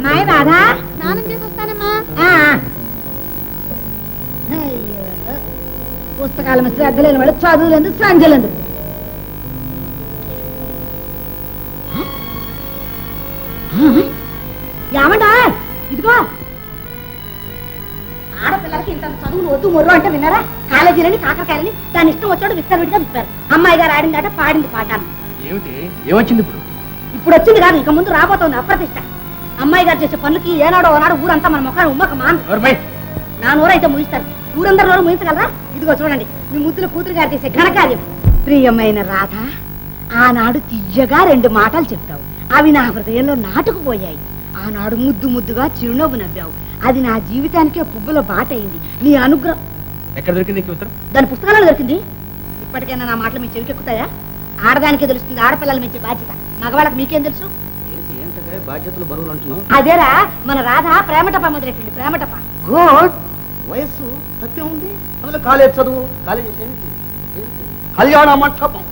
అమ్మాయి రాధా? స్నానం చేసి వస్తానమ్మా. పుస్తకాల మీద శ్రద్ధ లేని వాళ్ళు చదువులేదు సంజలేదు ఏమంటా ఇదిగో. ఆడపిల్లలకి ఇంత చదువులు వద్దు మొర్రు అంటే విన్నారా? కాలేజీలని కాకరకాయలని దాని ఇష్టం వచ్చాడు విస్తరుడిగా విప్పారు. అమ్మాయి గారు ఆడిందట పాడింది పాటాను ఏమిటి? ఏమొచ్చింది ఇప్పుడు? ఇప్పుడు వచ్చింది కాదు ఇక ముందు రాబోతోంది అప్రతిష్ట. అమ్మాయి గారు చేసే పనులకి ఏనాడో ఓనాడు ఊరంతా మన ముఖాన్ని ఉమ్మక మాన్ నా నోరైతే ముగిస్తారు. ఊరందరూ నోరు ముగించగలరా? ఇదిగో చూడండి మీ ముద్దుల కూతురు గారు చేసే ఘనకార్యం. ప్రియమైన రాధ ఆనాడు తీయగా రెండు మాటలు చెప్పావు. అవి నా హృదయంలో నాటుకుపోయాయి. ఆనాడు ముద్దు ముద్దుగా చిరునవ్వు నవ్వావు. అది నా జీవితానికే పువ్వుల బాట అయింది. నీ అనుగ్రహం. ఎక్కడ దొరికింది దాని పుస్తకాలలో దొరికింది. ఇప్పటికైనా నా మాటలు మీ చెవికెక్కుతాయా? ఆడదానికే తెలుస్తుంది ఆడపిల్లలు మెచ్చే బాధ్యత. మగవాళ్ళకి మీకేం తెలుసు? బాధ్యతలు బరువులు అంటున్నావు? అదేరా మన రాధ ప్రేమటప మొదలెట్టింది ప్రేమటప. గుడ్. వయస్సు తప్పే ఉంది. అందులో కాలేజ్ చదువు కాలేజ్ ఏంటి? కళ్యాణ మంటపం.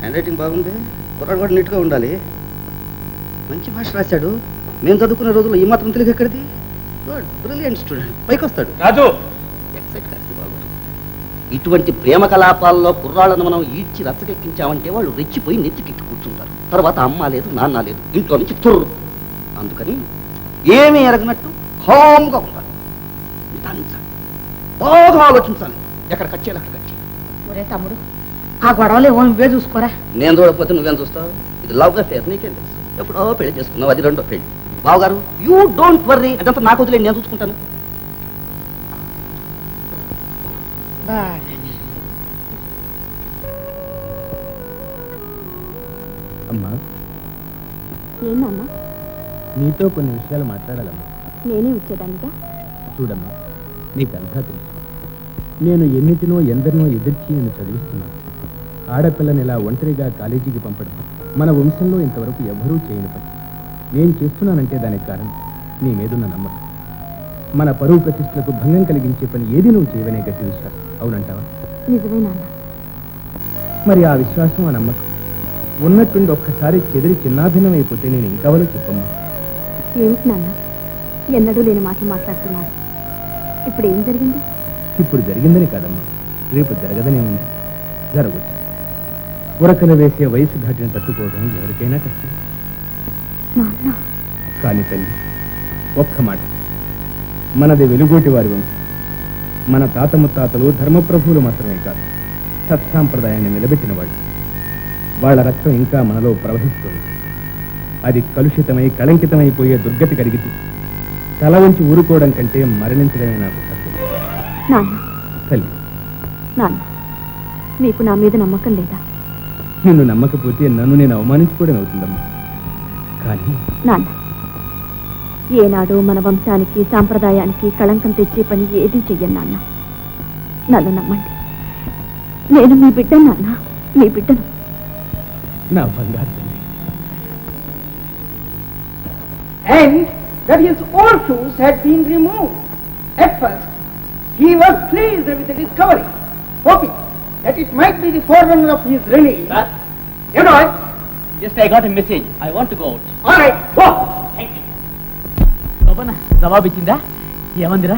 హ్యాండ్ రైటింగ్ బాగుంది. కుర్రాడు కూడా నీట్గా ఉండాలి. మంచి భాష రాశాడు. మేము చదువుకునే రోజుల్లో ఈ మాత్రం తెలుగు ఎక్కడిది? గుడ్. బ్రిలియంట్ స్టూడెంట్ పైకి వస్తాడు రాజు ఎక్సైట్ ఇటువంటి ప్రేమ కలాపాల్లో కుర్రాళ్ళను మనం ఈడ్చి రచ్చకెక్కించామంటే వాళ్ళు రెచ్చిపోయి నెత్తికెక్కి కూర్చుంటారు. తర్వాత అమ్మ లేదు నాన్న లేదు ఇంట్లో నుంచి తుర్రు అందుకని ఏమీ ఎరగనట్టు కామ్గా ఉండాలి. నిదానించాలి. బాగా ఆలోచించాలి. ఎక్కడ కచ్చేయాలి అక్కడ ఒరే తమ్ముడు ఆ గొడవలు ఏమో నువ్వే చూసుకోరా? నేను చూడకపోతే నువ్వేం చూస్తావు? ఇది లవ్ అఫేర్ నీకేం తెలుసు? ఎప్పుడో పెళ్ళి చేసుకున్నావు అది రెండో పెళ్ళి. బావగారు యూ డోంట్ వర్రీ అదంతా నాకు వదిలేదు నేను చూసుకుంటాను. అమ్మా. ఏందన్నా నీతో కొన్ని విషయాలు మాట్లాడాలమ్మా. నేనే వచ్చేదానిగా చూడమ్మా నీకంతా తెలుసు. నేను ఎన్నిటినో ఎందరినో ఎదిర్చి నేను చదివిస్తున్నాను. ఆడపిల్లని ఇలా ఒంటరిగా కాలేజీకి పంపడం మన వంశంలో ఇంతవరకు ఎవరూ చేయని పని. నేను చేస్తున్నానంటే దానికి కారణం నీ మీదున్న నమ్మకం. మన పరువు ప్రతిష్టలకు భంగం కలిగించే పని ఏది నువ్వు చేయవనే గట్టి విశ్వాసం అవునంటావా? నిజమే నాన్న. మరి ఆ విశ్వాసం ఆ నమ్మకం ఉన్నట్టుండి ఒక్కసారి చెదిరి చిన్నాభిన్నం అయిపోతే నేను ఇంకవలో చెప్పమ్మా. ఏమిటి నాన్న? ఎన్నడూ లేని మాటలు మాట్లాడుతున్నారు. ఇప్పుడు ఏం జరిగింది? ఇప్పుడు జరిగిందని కాదమ్మా. రేపు జరగదనే ఉంది. జరగచ్చు. ఉరకలు వేసే వయసు దాటిని తట్టుకోవడం ఎవరికైనా కష్టం. కానీ తల్లి ఒక్క మాట. మనది వెలుగోటి వారి వంశం మన తాత ముత్తాతలు ధర్మప్రభువులు మాత్రమే కాదు సత్సాంప్రదాయాన్ని నిలబెట్టిన వాళ్ళు. వాళ్ళ రక్తం ఇంకా మనలో ప్రవహిస్తుంది. అది కలుషితమై కళంకితమైపోయే దుర్గతి కలిగితే తల వంచి ఊరుకోవడం కంటే మరణించడమే నాకు సత్యం తల్లి. మీకు నా మీద నమ్మకం లేదా? నిన్ను నమ్మకపోతే నన్ను నేను అవమానించుకోవడం అవుతుందమ్మా. కానీ నాన్న. ఏనాడు మన వంశానికి సాంప్రదాయానికి కళంకం తెచ్చే పని ఏదీ చెయ్యను నాన్న నన్ను నమ్మండి నేను మీ బిడ్డ నాన్న మీ బిడ్డను నా బంగారు తల్లి and that his old shoes had been removed. At first, he was pleased with the discovery, hoping that it might be the forerunner of his release. You know it? Just I got a message. I want to go out. All right, go. శోభన జవాబు ఇచ్చిందా? ఏమందిరా?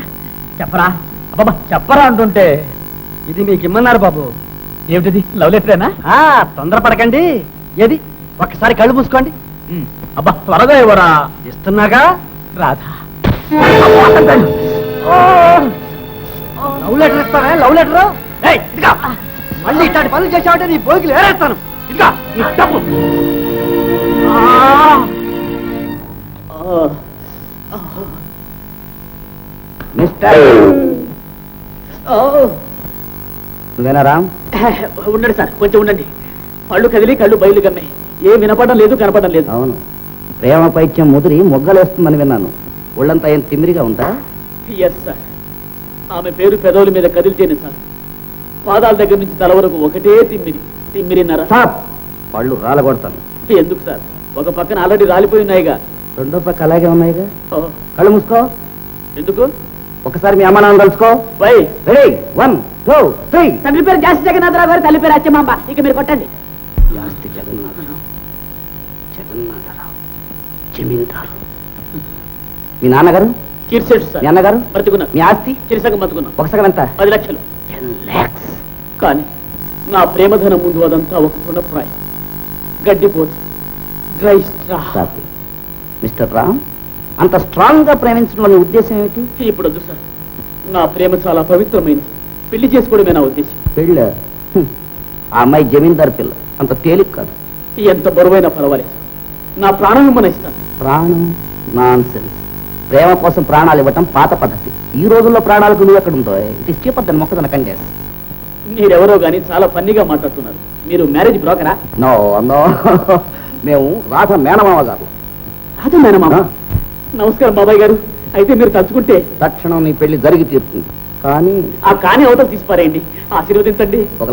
చెప్పరా? అబ్బాబా చెప్పరా అంటుంటే. ఇది మీకు ఇమ్మన్నారు బాబు. ఏమిటిది? లవ్ లెటరేనా? ఆ తొందరపడకండి. ఏది? ఒక్కసారి కళ్ళు మూసుకోండి. అబ్బా త్వరగా ఇవ్వరా? ఇస్తున్నాగా? రాధా. లవ్ లెటర్ ఇస్తావా? Love letter? మళ్ళీ ఇట్లాంటి పనులు చేసావంటే నీ బోగిలు ఏరేస్తాను ఇదిగా నువ్వేనా రామ్? ఉండండి సార్ కొంచెం ఉండండి. పళ్ళు కదిలి కళ్ళు బయలు గమ్మాయి ఏ వినపడడం లేదు కనపడడం లేదు. అవును. ప్రేమ పైత్యం ముదిరి మొగ్గలేస్తుందని విన్నాను. ఒళ్ళంతా ఏం తిమ్మిరిగా ఉందా? ఎస్ సార్ ఆమె పేరు పెదవుల మీద కదిలితేనే సార్. పాదాల దగ్గర నుంచి తల వరకు ఒకటే తిమ్మిరి. తిమ్మిరిన్నర సాప్ పళ్ళు రాలగొడతాను. ఎందుకు సార్? ఒక పక్కన ఆల్రెడీ రాలిపోయి ఉన్నాయిగా. రెండో పక్క అలాగే ఉన్నాయిగా? కళ్ళు మూసుకో. ఎందుకు? ఒకసారి మీ అమ్మ నాన్న కలుసుకో వై. రెడీ వన్ టూ త్రీ తండ్రి పేరు జాస్తి జగన్నాథరావు గారు తల్లి పేరు అచ్చమాంబ. ఇక మీరు కొట్టండి. జాస్తి జగన్నాథరావు. జగన్నాథరావు. జమీందారు. మీ నాన్నగారు? మీ అన్నగారు? బ్రతికున్నారు మీ ఆస్తి? చిరుసగం బతుకున్నాం. ఒక సగం ఎంత? పది లక్షలు. టెన్ ల్యాక్స్ కానీ నా ప్రేమధనం ముందు అదంతా ఒక తృణప్రాయం గడ్డిపోతు. డ్రై స్ట్రా మిస్టర్ రామ్ అంత స్ట్రాంగ్గా ప్రేమించడం ఉద్దేశం ఏమిటి? ఇప్పుడు వద్దు సార్. నా ప్రేమ చాలా పవిత్రమైనది. పెళ్ళి చేసుకోవడమే నా ఉద్దేశం. పెళ్ళ. ఆ అమ్మాయి జమీందారు పిల్ల. అంత తేలిక కాదు. ఎంత బరువైనా పర్వాలేదు నా ప్రాణం ఇమ్మని ఇస్తాను. ప్రాణం? నాన్ ప్రేమ కోసం ప్రాణాలు ఇవ్వటం పాత పద్ధతి. ఈ రోజుల్లో ప్రాణాలకు నువ్వు ఎక్కడ ఉందో ఇట్ ఇస్ చీపర్ దన్ మొక్కదన కండేస్ మీరెవరో గానీ చాలా ఫన్నీగా మాట్లాడుతున్నారు. మీరు మ్యారేజ్ బ్రోకరా? No no. మేము రాధ మేనమామ గారు. రాజా మేనమామ? నమస్కారం బాబాయ్ గారు. అయితే మీరు తలుచుకుంటే తక్షణం నీ పెళ్ళి జరిగి తీరుతుంది. కానీ ఆ కాని అవతల తీసిపారేయండి. ఆశీర్వదించండి.